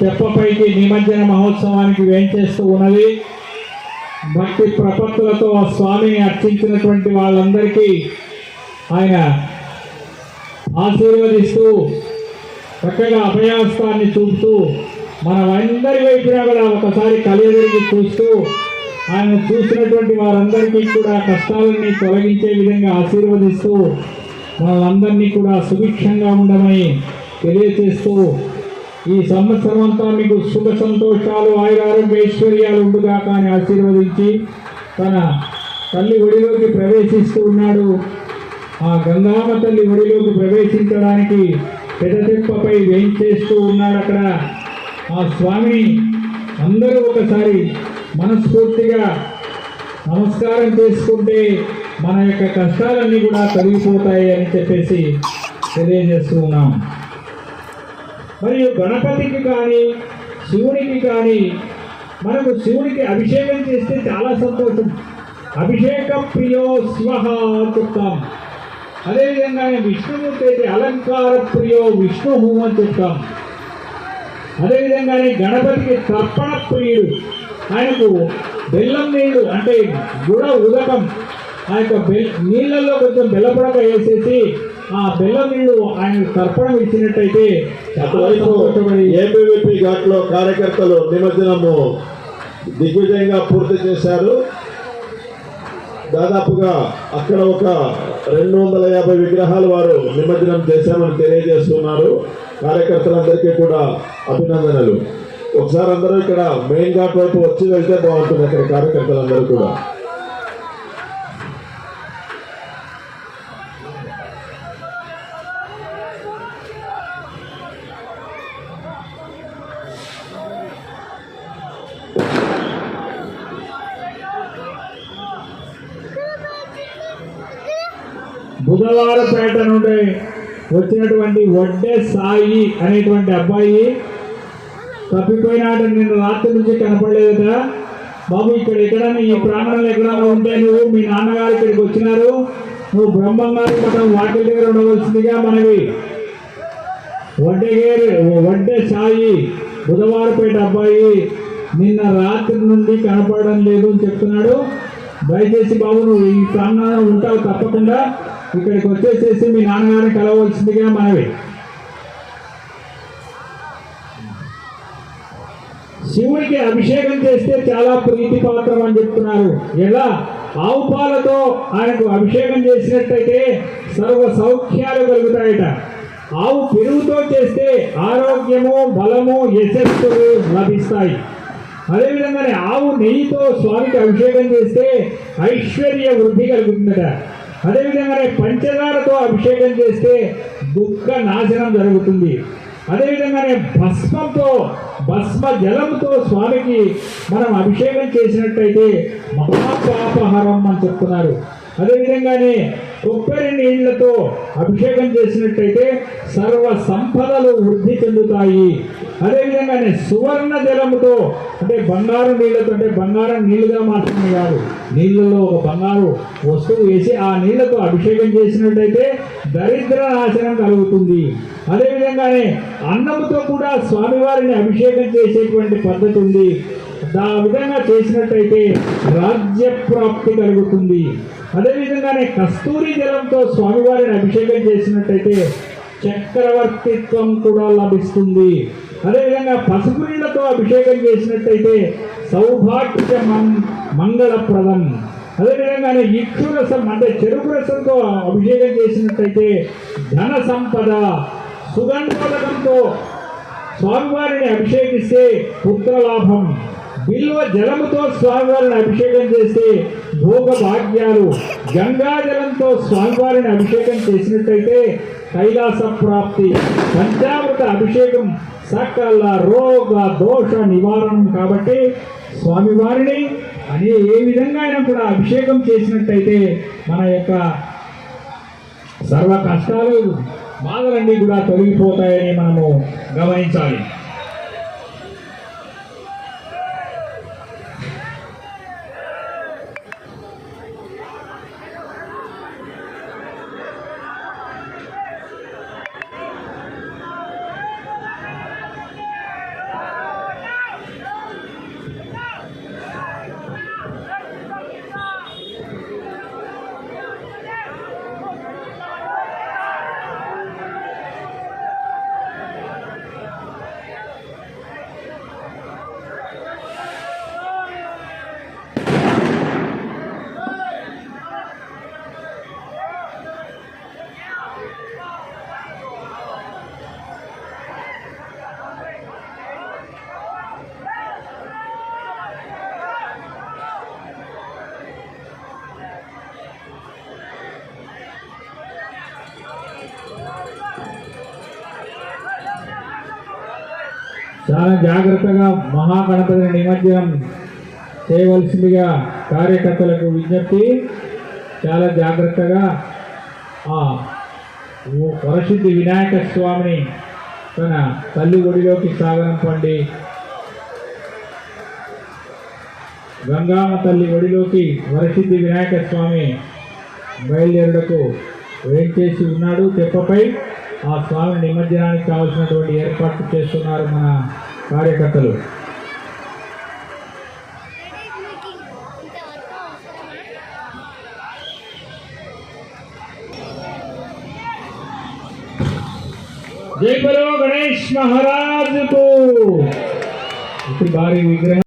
తెప్పపైకి నిమజ్జన మహోత్సవానికి వేంచేస్తూ ఉన్నది. భక్తి ప్రపత్తులతో ఆ స్వామిని అర్చించినటువంటి వాళ్ళందరికీ ఆయన ఆశీర్వదిస్తూ చక్కగా అభయాస్తాన్ని చూపుతూ మనమందరి వైపున కూడా ఒకసారి కలియదిరిగి చూస్తూ ఆయన చూసినటువంటి వారందరికీ కూడా కష్టాలన్నీ తొలగించే విధంగా ఆశీర్వదిస్తూ మనలందరినీ కూడా సుభిక్షంగా ఉండమని తెలియచేస్తూ ఈ సంవత్సరం అంతా మీకు సుఖ సంతోషాలు ఆయురారోగ్య ఐశ్వర్యాలు ఉండుగాక అని ఆశీర్వదించి తన తల్లి ఒడిలోకి ప్రవేశిస్తూ ఉన్నాడు. ఆ గంగామ తల్లి ఒడిలోకి ప్రవేశించడానికి పెదతిప్పపై వేయించేస్తూ ఉన్నాడు అక్కడ. ఆ స్వామిని అందరూ ఒకసారి మనస్ఫూర్తిగా నమస్కారం చేసుకుంటే మన యొక్క కష్టాలన్నీ కూడా తొలగిపోతాయి అని చెప్పేసి తెలియజేస్తూ ఉన్నాం. మరియు గణపతికి కానీ శివునికి కానీ మనకు శివునికి అభిషేకం చేస్తే చాలా సంతోషం. అభిషేక ప్రియో శివ చెప్తాం అదేవిధంగా విష్ణుమూర్తి అయితే అలంకార ప్రియో విష్ణు అని చెప్తాం. అదేవిధంగానే గణపతికి తర్పణ ప్రియుడు. ఆయనకు బెల్లం నీళ్ళు అంటే గుడ ఉదకం. ఆ యొక్క బెల్ నీళ్ళల్లో కొంచెం బెల్లపడక వేసేసి ఆ బెల్లం నీళ్ళు ఆయన తర్పణం ఇచ్చినట్టయితే ఏబీవీపీ ఘాట్లో కార్యకర్తలు నిమజ్జనము దిగ్విజయంగా పూర్తి చేశారు. దాదాపుగా అక్కడ ఒక రెండు వందల యాభై విగ్రహాలు వారు నిమజ్జనం చేశామని తెలియజేస్తున్నారు. కార్యకర్తలందరికీ కూడా అభినందనలు. ఒకసారి అందరూ ఇక్కడ మెయిన్ ఘాట్ వైపు వచ్చి వెళ్తే బాగుంటుంది అక్కడ కార్యకర్తలందరూ కూడా. బుధవారపేట నుండి వచ్చినటువంటి వడ్డే సాయి అనేటువంటి అబ్బాయి తప్పిపోయినాడు నిన్న రాత్రి నుంచి కనపడలేదట. బాబు ఇక్కడ ఎక్కడ ఈ ప్రాంగణంలో ఎక్కడన్నా ఉంటే నువ్వు మీ నాన్నగారు ఇక్కడికి వచ్చినారు. నువ్వు బ్రహ్మంగారి మఠం వాటి దగ్గర ఉండవలసిందిగా మనవి. వడ్డగేరు వడ్డే సాయి బుధవారపేట అబ్బాయి నిన్న రాత్రి నుండి కనపడడం లేదు అని చెప్తున్నాడు. దయచేసి బాబు నువ్వు ఈ ప్రాంగణంలో ఉంటావు తప్పకుండా. ఇక్కడికి వచ్చేసేసి మీ నాన్నగారిని కలవలసిందిగా మనవి. శివుడికి అభిషేకం చేస్తే చాలా ప్రీతిపాత్రం అని చెప్తున్నారు. ఎలా? ఆవు పాలతో ఆయనకు అభిషేకం చేసినట్టయితే సర్వ సౌఖ్యాలు కలుగుతాయట. ఆవు పెరుగుతో చేస్తే ఆరోగ్యము బలము యశస్సు లభిస్తాయి. అదేవిధంగానే ఆవు నెయ్యితో స్వామికి అభిషేకం చేస్తే ఐశ్వర్య వృద్ధి కలుగుతుందట. అదేవిధంగానే పంచదారతో అభిషేకం చేస్తే దుఃఖ నాశనం జరుగుతుంది. అదేవిధంగానే భస్మంతో భస్మ జలంతో స్వామికి మనం అభిషేకం చేసినట్టయితే మహాపాపహరం అని చెప్తున్నారు. అదేవిధంగానే కొబ్బరి నీళ్ళతో అభిషేకం చేసినట్టయితే సర్వ సంపదలు వృద్ధి చెందుతాయి. అదేవిధంగానే సువర్ణ జలముతో అంటే బంగారు నీళ్ళతో అంటే బంగారం నీళ్ళుగా మాత్రమే కాదు నీళ్ళలో ఒక బంగారు వస్తువు వేసి ఆ నీళ్ళతో అభిషేకం చేసినట్టయితే దరిద్ర నాశనం కలుగుతుంది. అదేవిధంగానే అన్నముతో కూడా స్వామివారిని అభిషేకం చేసేటువంటి పద్ధతి ఉంది. ఆ విధంగా చేసినట్టయితే రాజ్య ప్రాప్తి కలుగుతుంది. అదేవిధంగానే కస్తూరి జలంతో స్వామివారిని అభిషేకం చేసినట్టయితే చక్రవర్తిత్వం కూడా లభిస్తుంది. అదేవిధంగా పసుపునీళ్ళతో అభిషేకం చేసినట్టయితే సౌభాగ్య మంగళప్రదం. అదేవిధంగానే ఇక్షు రసం అంటే చెరుకు రసంతో అభిషేకం చేసినట్టయితే ధన సంపద సుగంధోదకంతో స్వామివారిని అభిషేకిస్తే పుత్రలాభం. బిల్వ జలముతో స్వామివారిని అభిషేకం చేస్తే భోగ భాగ్యాలు గంగా జలంతో స్వామివారిని అభిషేకం చేసినట్టయితే కైలాస ప్రాప్తి పంచామృత అభిషేకం సకల రోగ దోష నివారణం కాబట్టి స్వామివారిని అనే ఏ విధంగా అయినా కూడా అభిషేకం చేసినట్టయితే మన యొక్క సర్వ కష్టాలు బాధలన్నీ కూడా తొలగిపోతాయని మనము గమనించాలి. చాలా జాగ్రత్తగా మహాగణపతిని నిమజ్జనం చేయవలసిందిగా కార్యకర్తలకు విజ్ఞప్తి. చాలా జాగ్రత్తగా ఆ వరసిద్ధి వినాయక స్వామిని తన తల్లి ఒడిలోకి సాగనంపండి గంగామ తల్లి ఒడిలోకి వరసిద్ధి వినాయక స్వామి బయలుదేరుటకు వేంచేసి ఉన్నాడు. తెప్పపై ఆ స్వామి నిమజ్జనానికి కావలసినటువంటి ఏర్పాట్లు చేస్తున్నారు మన కార్యకర్తలు. జై బలో గణేష్ మహారాజుకు. భారీ విగ్రహం